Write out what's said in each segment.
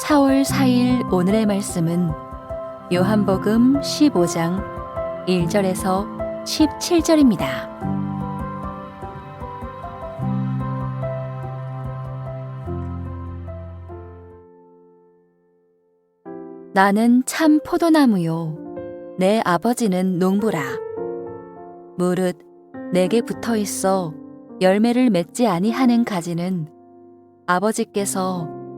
4월 4일 오늘의 말씀은 요한복음 15장 1절에서 17절입니다. 나는 참 포도나무요. 내 아버지는 농부라. 무릇 내게 붙어 있어 열매를 맺지 아니하는 가지는 아버지께서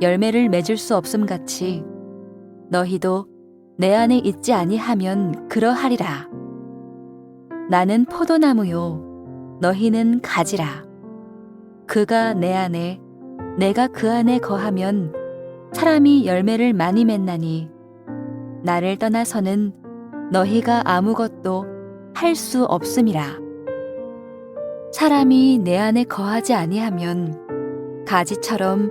열매를 맺을 수 없음 같이 너희도 내 안에 있지 아니하면 그러하리라. 나는 포도나무요 너희는 가지라. 그가 내 안에 내가 그 안에 거하면 사람이 열매를 많이 맺나니 나를 떠나서는 너희가 아무것도 할 수 없음이라. 사람이 내 안에 거하지 아니하면 가지처럼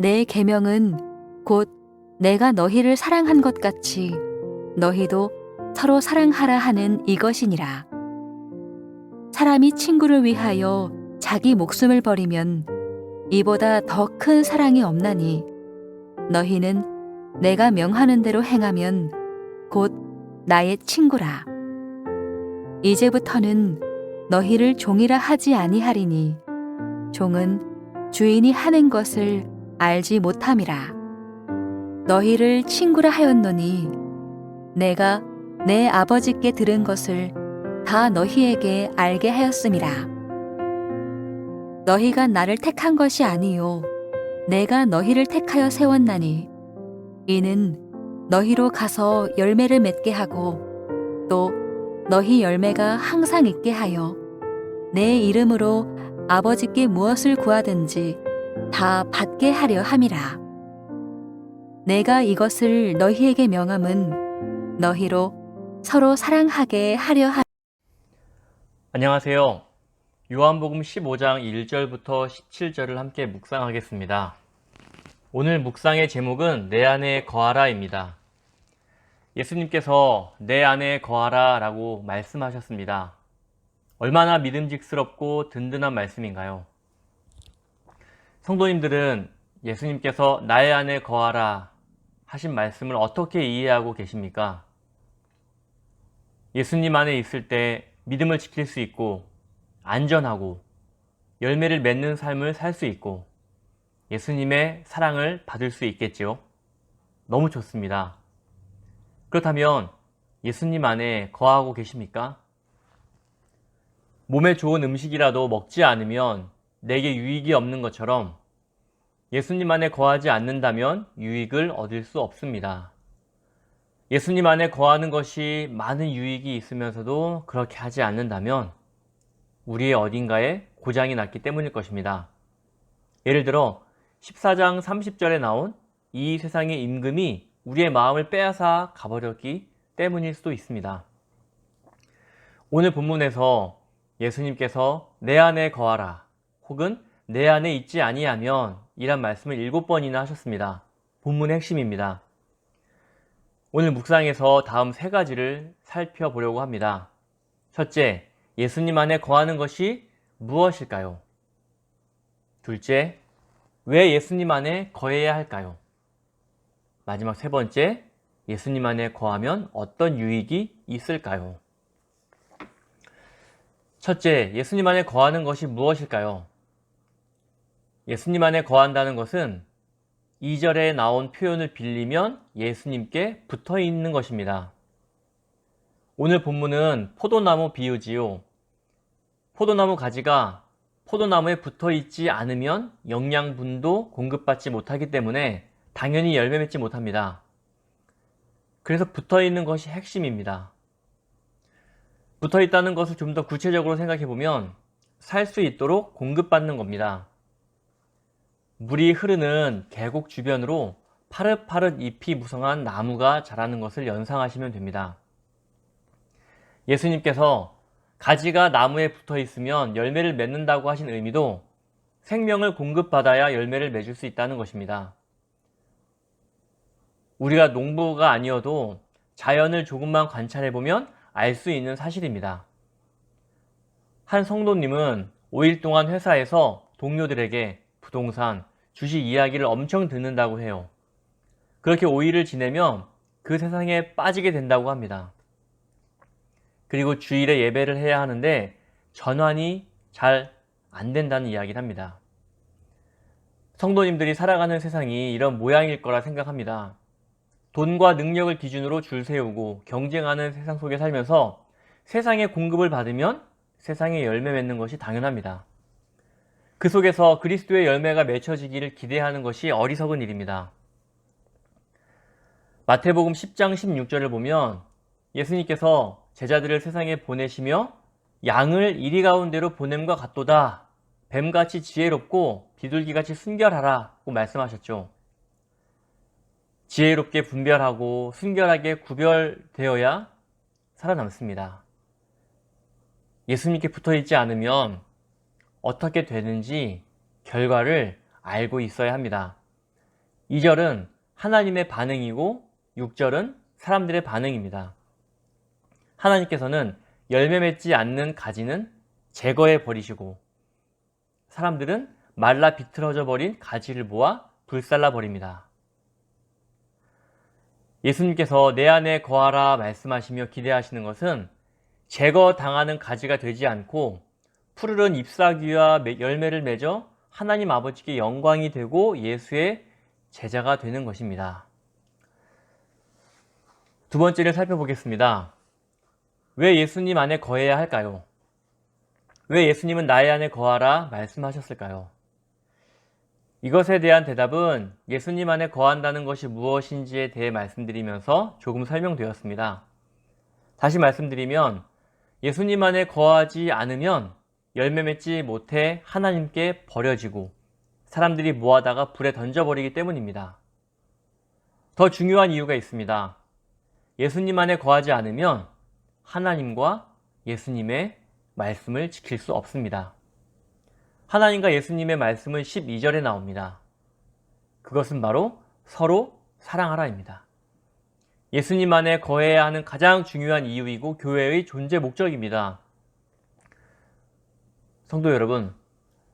내 계명은 곧 내가 너희를 사랑한 것 같이 너희도 서로 사랑하라 하는 이것이니라. 사람이 친구를 위하여 자기 목숨을 버리면 이보다 더 큰 사랑이 없나니 너희는 내가 명하는 대로 행하면 곧 나의 친구라. 이제부터는 너희를 종이라 하지 아니하리니 종은 주인이 하는 것을 알지 못함이라. 너희를 친구라 하였노니 내가 내 아버지께 들은 것을 다 너희에게 알게 하였음이라. 너희가 나를 택한 것이 아니요 내가 너희를 택하여 세웠나니 이는 너희로 가서 열매를 맺게 하고 또 너희 열매가 항상 있게 하여 내 이름으로 아버지께 무엇을 구하든지 다 받게 하려 함이라. 내가 이것을 너희에게 명함은 너희로 서로 사랑하게 하려 함. 안녕하세요. 요한복음 15장 1절부터 17절을 함께 묵상하겠습니다. 오늘 묵상의 제목은 내 안에 거하라입니다. 예수님께서 내 안에 거하라 라고 말씀하셨습니다. 얼마나 믿음직스럽고 든든한 말씀인가요? 성도님들은 예수님께서 나의 안에 거하라 하신 말씀을 어떻게 이해하고 계십니까? 예수님 안에 있을 때 믿음을 지킬 수 있고 안전하고 열매를 맺는 삶을 살 수 있고 예수님의 사랑을 받을 수 있겠지요. 너무 좋습니다. 그렇다면 예수님 안에 거하고 계십니까? 몸에 좋은 음식이라도 먹지 않으면 내게 유익이 없는 것처럼 예수님 안에 거하지 않는다면 유익을 얻을 수 없습니다. 예수님 안에 거하는 것이 많은 유익이 있으면서도 그렇게 하지 않는다면 우리의 어딘가에 고장이 났기 때문일 것입니다. 예를 들어 14장 30절에 나온 이 세상의 임금이 우리의 마음을 빼앗아 가버렸기 때문일 수도 있습니다. 오늘 본문에서 예수님께서 내 안에 거하라 혹은 내 안에 있지 아니하면 이란 말씀을 일곱 번이나 하셨습니다. 본문의 핵심입니다. 오늘 묵상에서 다음 세 가지를 살펴보려고 합니다. 첫째, 예수님 안에 거하는 것이 무엇일까요? 둘째, 왜 예수님 안에 거해야 할까요? 마지막 세 번째, 예수님 안에 거하면 어떤 유익이 있을까요? 첫째, 예수님 안에 거하는 것이 무엇일까요? 예수님 안에 거한다는 것은 2절에 나온 표현을 빌리면 예수님께 붙어 있는 것입니다. 오늘 본문은 포도나무 비유지요. 포도나무 가지가 포도나무에 붙어 있지 않으면 영양분도 공급받지 못하기 때문에 당연히 열매 맺지 못합니다. 그래서 붙어 있는 것이 핵심입니다. 붙어 있다는 것을 좀 더 구체적으로 생각해 보면 살 수 있도록 공급받는 겁니다. 물이 흐르는 계곡 주변으로 파릇파릇 잎이 무성한 나무가 자라는 것을 연상하시면 됩니다. 예수님께서 가지가 나무에 붙어 있으면 열매를 맺는다고 하신 의미도 생명을 공급받아야 열매를 맺을 수 있다는 것입니다. 우리가 농부가 아니어도 자연을 조금만 관찰해 보면 알 수 있는 사실입니다. 한 성도님은 5일 동안 회사에서 동료들에게 부동산, 주식 이야기를 엄청 듣는다고 해요. 그렇게 5일을 지내면 그 세상에 빠지게 된다고 합니다. 그리고 주일에 예배를 해야 하는데 전환이 잘 안 된다는 이야기를 합니다. 성도님들이 살아가는 세상이 이런 모양일 거라 생각합니다. 돈과 능력을 기준으로 줄 세우고 경쟁하는 세상 속에 살면서 세상의 공급을 받으면 세상에 열매 맺는 것이 당연합니다. 그 속에서 그리스도의 열매가 맺혀지기를 기대하는 것이 어리석은 일입니다. 마태복음 10장 16절을 보면 예수님께서 제자들을 세상에 보내시며 양을 이리 가운데로 보냄과 같도다. 뱀같이 지혜롭고 비둘기같이 순결하라고 말씀하셨죠. 지혜롭게 분별하고 순결하게 구별되어야 살아남습니다. 예수님께 붙어 있지 않으면 어떻게 되는지 결과를 알고 있어야 합니다. 2절은 하나님의 반응이고 6절은 사람들의 반응입니다. 하나님께서는 열매 맺지 않는 가지는 제거해 버리시고 사람들은 말라 비틀어져 버린 가지를 모아 불살라 버립니다. 예수님께서 내 안에 거하라 말씀하시며 기대하시는 것은 제거 당하는 가지가 되지 않고 푸르른 잎사귀와 열매를 맺어 하나님 아버지께 영광이 되고 예수의 제자가 되는 것입니다. 두 번째를 살펴보겠습니다. 왜 예수님 안에 거해야 할까요? 왜 예수님은 나의 안에 거하라 말씀하셨을까요? 이것에 대한 대답은 예수님 안에 거한다는 것이 무엇인지에 대해 말씀드리면서 조금 설명되었습니다. 다시 말씀드리면 예수님 안에 거하지 않으면 열매 맺지 못해 하나님께 버려지고 사람들이 모아다가 불에 던져버리기 때문입니다. 더 중요한 이유가 있습니다. 예수님 안에 거하지 않으면 하나님과 예수님의 말씀을 지킬 수 없습니다. 하나님과 예수님의 말씀은 12절에 나옵니다. 그것은 바로 서로 사랑하라입니다. 예수님 안에 거해야 하는 가장 중요한 이유이고 교회의 존재 목적입니다. 성도 여러분,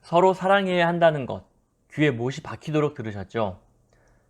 서로 사랑해야 한다는 것, 귀에 못이 박히도록 들으셨죠?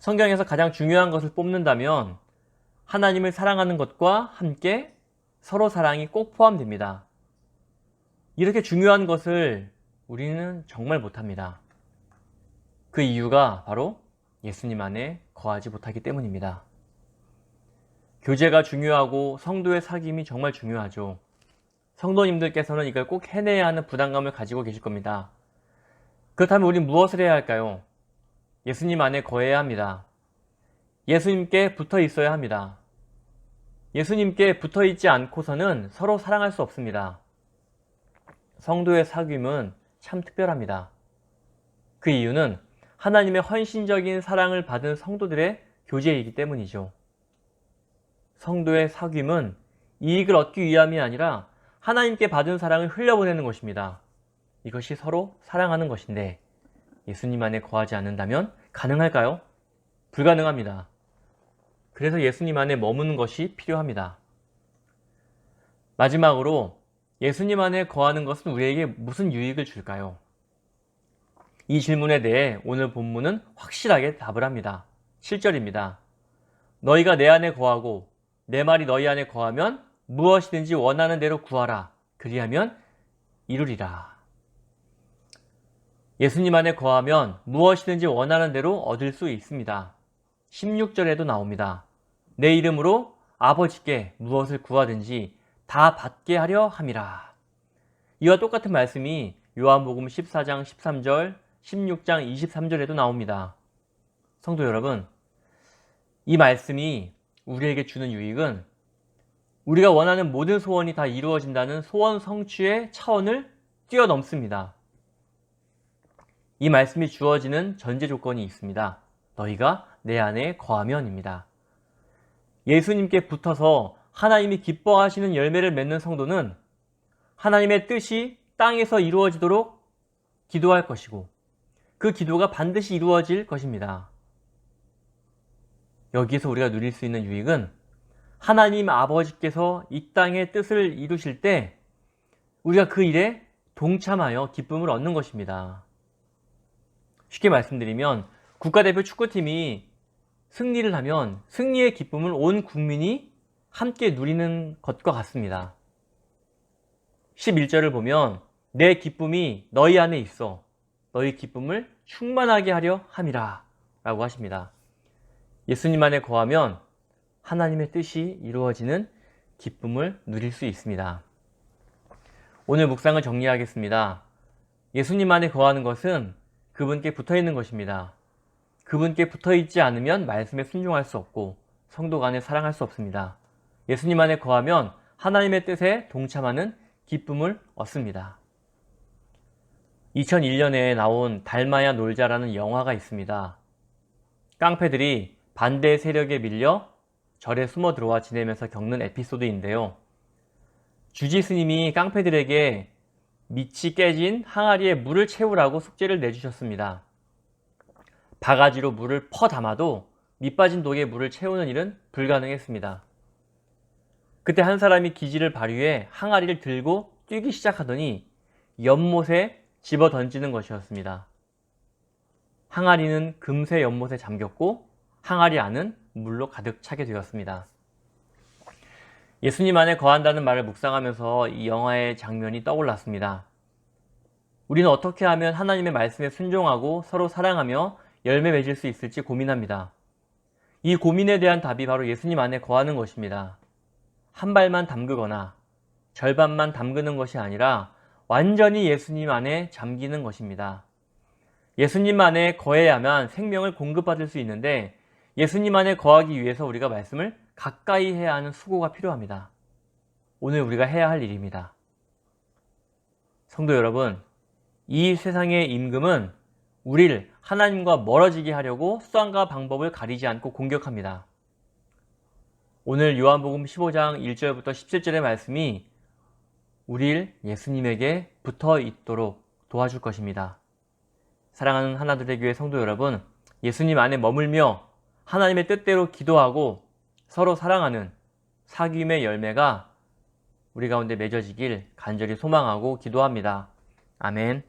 성경에서 가장 중요한 것을 뽑는다면 하나님을 사랑하는 것과 함께 서로 사랑이 꼭 포함됩니다. 이렇게 중요한 것을 우리는 정말 못합니다. 그 이유가 바로 예수님 안에 거하지 못하기 때문입니다. 교제가 중요하고 성도의 사귐이 정말 중요하죠. 성도님들께서는 이걸 꼭 해내야 하는 부담감을 가지고 계실 겁니다. 그렇다면 우리 무엇을 해야 할까요? 예수님 안에 거해야 합니다. 예수님께 붙어 있어야 합니다. 예수님께 붙어 있지 않고서는 서로 사랑할 수 없습니다. 성도의 사귐은 참 특별합니다. 그 이유는 하나님의 헌신적인 사랑을 받은 성도들의 교제이기 때문이죠. 성도의 사귐은 이익을 얻기 위함이 아니라 하나님께 받은 사랑을 흘려보내는 것입니다. 이것이 서로 사랑하는 것인데 예수님 안에 거하지 않는다면 가능할까요? 불가능합니다. 그래서 예수님 안에 머무는 것이 필요합니다. 마지막으로 예수님 안에 거하는 것은 우리에게 무슨 유익을 줄까요? 이 질문에 대해 오늘 본문은 확실하게 답을 합니다. 7절입니다. 너희가 내 안에 거하고 내 말이 너희 안에 거하면 무엇이든지 원하는 대로 구하라. 그리하면 이루리라. 예수님 안에 거하면 무엇이든지 원하는 대로 얻을 수 있습니다. 16절에도 나옵니다. 내 이름으로 아버지께 무엇을 구하든지 다 받게 하려 함이라. 이와 똑같은 말씀이 요한복음 14장 13절, 16장 23절에도 나옵니다. 성도 여러분, 이 말씀이 우리에게 주는 유익은 우리가 원하는 모든 소원이 다 이루어진다는 소원 성취의 차원을 뛰어넘습니다. 이 말씀이 주어지는 전제 조건이 있습니다. 너희가 내 안에 거하면입니다. 예수님께 붙어서 하나님이 기뻐하시는 열매를 맺는 성도는 하나님의 뜻이 땅에서 이루어지도록 기도할 것이고 그 기도가 반드시 이루어질 것입니다. 여기에서 우리가 누릴 수 있는 유익은 하나님 아버지께서 이 땅의 뜻을 이루실 때 우리가 그 일에 동참하여 기쁨을 얻는 것입니다. 쉽게 말씀드리면 국가대표 축구팀이 승리를 하면 승리의 기쁨을 온 국민이 함께 누리는 것과 같습니다. 11절을 보면 내 기쁨이 너희 안에 있어 너희 기쁨을 충만하게 하려 함이라 라고 하십니다. 예수님 안에 거하면 하나님의 뜻이 이루어지는 기쁨을 누릴 수 있습니다. 오늘 묵상을 정리하겠습니다. 예수님 안에 거하는 것은 그분께 붙어 있는 것입니다. 그분께 붙어 있지 않으면 말씀에 순종할 수 없고 성도 간에 사랑할 수 없습니다. 예수님 안에 거하면 하나님의 뜻에 동참하는 기쁨을 얻습니다. 2001년에 나온 달마야 놀자라는 영화가 있습니다. 깡패들이 반대 세력에 밀려 절에 숨어 들어와 지내면서 겪는 에피소드인데요. 주지 스님이 깡패들에게 밑이 깨진 항아리에 물을 채우라고 숙제를 내주셨습니다. 바가지로 물을 퍼 담아도 밑 빠진 독에 물을 채우는 일은 불가능했습니다. 그때 한 사람이 기지를 발휘해 항아리를 들고 뛰기 시작하더니 연못에 집어 던지는 것이었습니다. 항아리는 금세 연못에 잠겼고 항아리 안은 물로 가득 차게 되었습니다. 예수님 안에 거한다는 말을 묵상하면서 이 영화의 장면이 떠올랐습니다. 우리는 어떻게 하면 하나님의 말씀에 순종하고 서로 사랑하며 열매 맺을 수 있을지 고민합니다. 이 고민에 대한 답이 바로 예수님 안에 거하는 것입니다. 한 발만 담그거나 절반만 담그는 것이 아니라 완전히 예수님 안에 잠기는 것입니다. 예수님 안에 거해야만 생명을 공급받을 수 있는데 예수님 안에 거하기 위해서 우리가 말씀을 가까이 해야 하는 수고가 필요합니다. 오늘 우리가 해야 할 일입니다. 성도 여러분, 이 세상의 임금은 우리를 하나님과 멀어지게 하려고 수단과 방법을 가리지 않고 공격합니다. 오늘 요한복음 15장 1절부터 17절의 말씀이 우리를 예수님에게 붙어 있도록 도와줄 것입니다. 사랑하는 하나들의 교회 성도 여러분, 예수님 안에 머물며 하나님의 뜻대로 기도하고 서로 사랑하는 사귐의 열매가 우리 가운데 맺어지길 간절히 소망하고 기도합니다. 아멘.